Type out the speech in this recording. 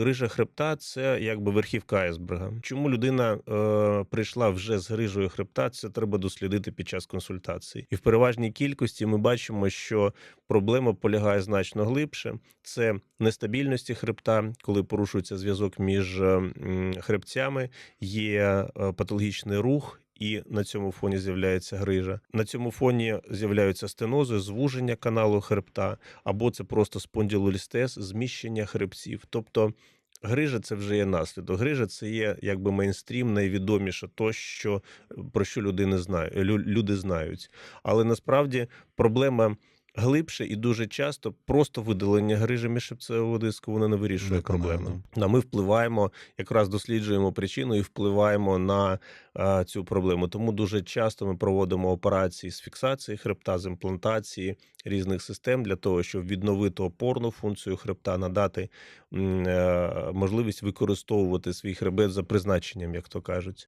грижа хребта це якби верхівка айсберга. Чому людина е, прийшла вже з грижею хребта? Це треба дослідити під час консультації. І в переважній кількості ми бачимо, що проблема полягає значно глибше. Це нестабільності хребта, коли порушується зв'язок між хребцями, є е, патологічний рух. І на цьому фоні з'являється грижа. На цьому фоні з'являються стенози, звуження каналу хребта, або це просто спондилолістез, зміщення хребців. Тобто грижа це вже є наслідок. Грижа це є якби мейнстрім, найвідоміше то, що про що людини знають, лю- люди знають. Але насправді проблема глибше і дуже часто просто видалення грижі міжшипцевого диску воно не вирішує проблему. А ми впливаємо, якраз досліджуємо причину і впливаємо на а, цю проблему. Тому дуже часто ми проводимо операції з фіксації хребта, з імплантації різних систем для того, щоб відновити опорну функцію хребта, надати м, е, можливість використовувати свій хребет за призначенням, як то кажуть.